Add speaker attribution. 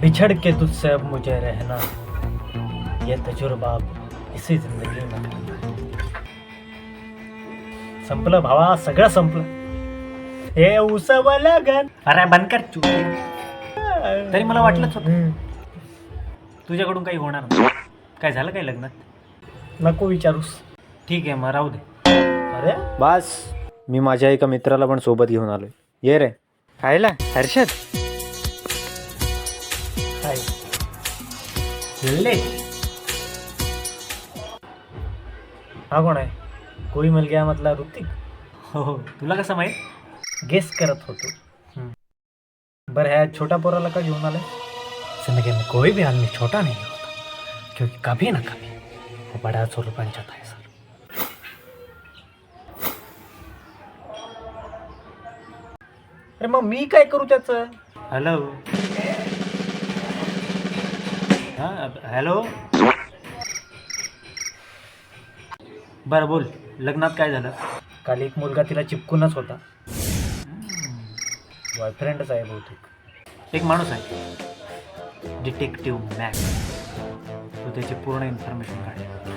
Speaker 1: बिछड़ के तुझसे अब मुझे रहना ये तजुर्बा इसी जिंदगी में. संपलं भावा सगळं संपलं। हे उसव लगन
Speaker 2: अरे बंद कर तरी मला वाटलंच होतं. तुझ्याकडून काही होणार नाही. काय झालं काय लग्नात?
Speaker 1: नको विचारूस.
Speaker 2: ठीक आहे मग राहू दे.
Speaker 1: अरे?
Speaker 3: बास. मी माझ्या एका मित्राला पण सोबत घेऊन आलोय. ये रे.
Speaker 2: खायला? हर्षद? ले
Speaker 1: हा कोण आहे? कोई मिल गया मतलब ऋतिक?
Speaker 2: हो हो. तुला कसं माहीत?
Speaker 1: गेस करत होतो. बरं ह्या छोटा पोराला का घेऊन आलाय? जिंदगी में कोई भी आदमी छोटा नहीं होता. क्योंकि कभी ना कभी वो बड़ा जोर बन जाता है सर. अरे मग मी काय करू त्याचं?
Speaker 2: हॅलो हां हॅलो बरं बोल. लग्नात काय झालं?
Speaker 1: काल एक मुलगा तिला चिपकूनच होता. बॉयफ्रेंडच आहे बहुतेक.
Speaker 2: एक माणूस आहे. डिटेक्टिव्ह मॅक तो त्याची पूर्ण इन्फॉर्मेशन काढेल.